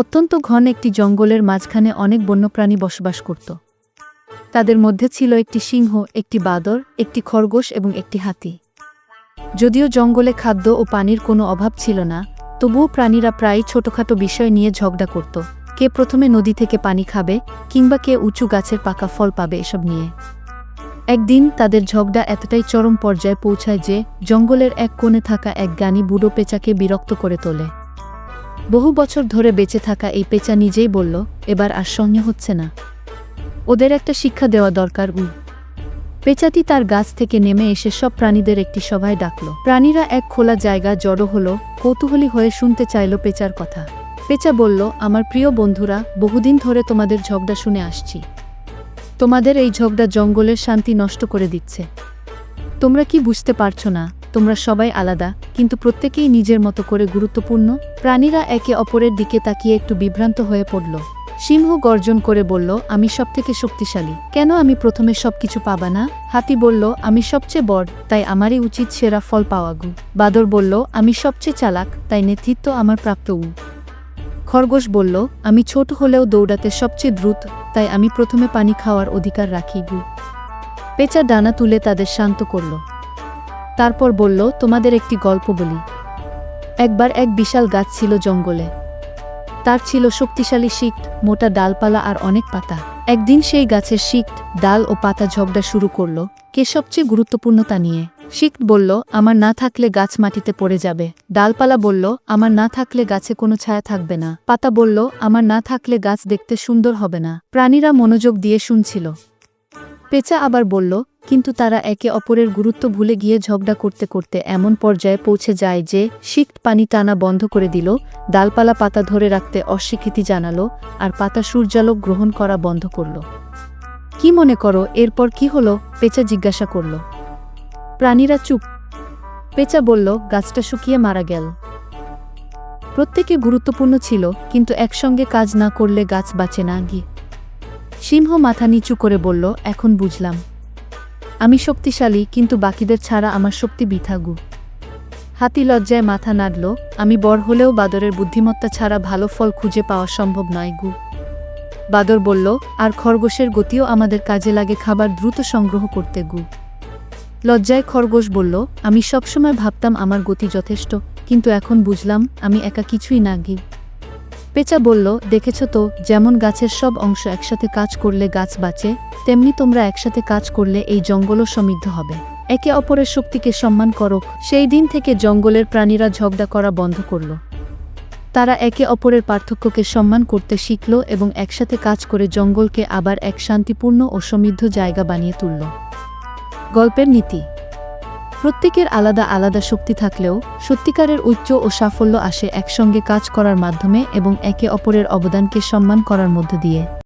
অত্যন্ত ঘন একটি জঙ্গলের মাঝখানে অনেক বন্যপ্রাণী বসবাস করত। তাদের মধ্যে ছিল একটি সিংহ, একটি বাদর, একটি খরগোশ এবং একটি হাতি। যদিও জঙ্গলে খাদ্য ও পানির কোনো অভাব ছিল না, তবুও প্রাণীরা প্রায়ই ছোটখাটো বিষয় নিয়ে ঝগড়া করত। কে প্রথমে নদী থেকে পানি খাবে কিংবা কে উঁচু গাছের পাকা ফল পাবে এসব নিয়ে। একদিন তাদের ঝগড়া এতটাই চরম পর্যায়ে পৌঁছায় যে জঙ্গলের এক কোণে থাকা এক জ্ঞানী বুড়ো পেঁচাকে বিরক্ত করে তোলে। বহু বছর ধরে বেঁচে থাকা এই পেঁচা নিজেই বলল, এবার আর সঙ্গে হচ্ছে না। ওদের একটা শিক্ষা দেওয়া দরকার উ পেঁচাটি তার গাছ থেকে নেমে এসে সব প্রাণীদের একটি সভায় ডাকল। প্রাণীরা এক খোলা জায়গা জড়ো হলো, কৌতূহলী হয়ে শুনতে চাইল পেঁচার কথা। পেঁচা বলল, আমার প্রিয় বন্ধুরা, বহুদিন ধরে তোমাদের ঝগড়া শুনে আসছি। তোমাদের এই ঝগড়া জঙ্গলের শান্তি নষ্ট করে দিচ্ছে। তোমরা কি বুঝতে পারছ না? তোমরা সবাই আলাদা, কিন্তু প্রত্যেকেই নিজের মতো করে গুরুত্বপূর্ণ। প্রাণীরা একে অপরের দিকে তাকিয়ে একটু বিভ্রান্ত হয়ে পড়ল। সিংহ গর্জন করে বলল, আমি সবথেকে শক্তিশালী। কেন আমি প্রথমে সবকিছু পাবা না? হাতি বলল, আমি সবচেয়ে বড়, তাই আমারই উচিত সেরা ফল পাওয়া গু। বাদর বলল, আমি সবচেয়ে চালাক, তাই নেতৃত্ব আমার প্রাপ্ত উ। খরগোশ বলল, আমি ছোট হলেও দৌড়াতে সবচেয়ে দ্রুত, তাই আমি প্রথমে পানি খাওয়ার অধিকার রাখি গু। পেঁচা ডানা তুলে তাদের শান্ত করল। তারপর বলল, তোমাদের একটি গল্প বলি। একবার এক বিশাল গাছ ছিল জঙ্গলে। তার ছিল শক্তিশালী শিক মোটা ডালপালা আর অনেক পাতা। একদিন সেই গাছের শিক ডাল ও পাতা ঝগড়া শুরু করল, কে সবচেয়ে গুরুত্বপূর্ণ তা নিয়ে। শিক বলল, আমার না থাকলে গাছ মাটিতে পড়ে যাবে। ডালপালা বলল, আমার না থাকলে গাছে কোনো ছায়া থাকবে না। পাতা বলল, আমার না থাকলে গাছ দেখতে সুন্দর হবে না। প্রাণীরা মনোযোগ দিয়ে শুনছিল। পেঁচা আবার বলল কিন্তু তারা একে অপরের গুরুত্ব ভুলে গিয়ে ঝগড়া করতে করতে এমন পর্যায়ে পৌঁছে যায় যে শিক পানি টানা বন্ধ করে দিল, ডালপালা পাতা ধরে রাখতে অস্বীকৃতি জানালো, আর পাতা সূর্যালোক গ্রহণ করা বন্ধ করল। কি মনে করো, এরপর কি হলো? পেঁচা জিজ্ঞাসা করল। প্রাণীরা চুপ। পেঁচা বলল, গাছটা শুকিয়ে মারা গেল। প্রত্যেকে গুরুত্বপূর্ণ ছিল, কিন্তু একসঙ্গে কাজ না করলে গাছ বাঁচে না, গিয়ে। সিংহ মাথা নিচু করে বলল, এখন বুঝলাম। আমি শক্তিশালী, কিন্তু বাকিদের ছাড়া আমার শক্তি বিথাগু। হাতি লজ্জায় মাথা নাড়ল, আমি বড় হলেও বাদরের বুদ্ধিমত্তা ছাড়া ভালো ফল খুঁজে পাওয়া সম্ভব নয় গু। বাদর বলল, আর খরগোশের গতিও আমাদের কাজে লাগে খাবার দ্রুত সংগ্রহ করতে গু। লজ্জায় খরগোশ বলল, আমি সবসময় ভাবতাম আমার গতি যথেষ্ট, কিন্তু এখন বুঝলাম, আমি একা কিছুই না গি। পেঁচা বলল, দেখেছ তো, যেমন গাছের সব অংশ একসাথে কাজ করলে গাছ বাঁচে, তেমনি তোমরা একসাথে কাজ করলে এই জঙ্গলও সমৃদ্ধ হবে। একে অপরের শক্তিকে সম্মান করো। সেই দিন থেকে জঙ্গলের প্রাণীরা ঝগড়া করা বন্ধ করল। তারা একে অপরের পার্থক্যকে সম্মান করতে শিখল এবং একসাথে কাজ করে জঙ্গলকে আবার এক শান্তিপূর্ণ ও সমৃদ্ধ জায়গা বানিয়ে তুলল। গল্পের নীতি প্রত্যেকের আলাদা আলাদা শক্তি থাকলেও সত্যিকারের উচ্চ ও সাফল্য আসে একসঙ্গে কাজ করার মাধ্যমে এবং একে অপরের অবদানকে সম্মান করার মধ্য দিয়ে।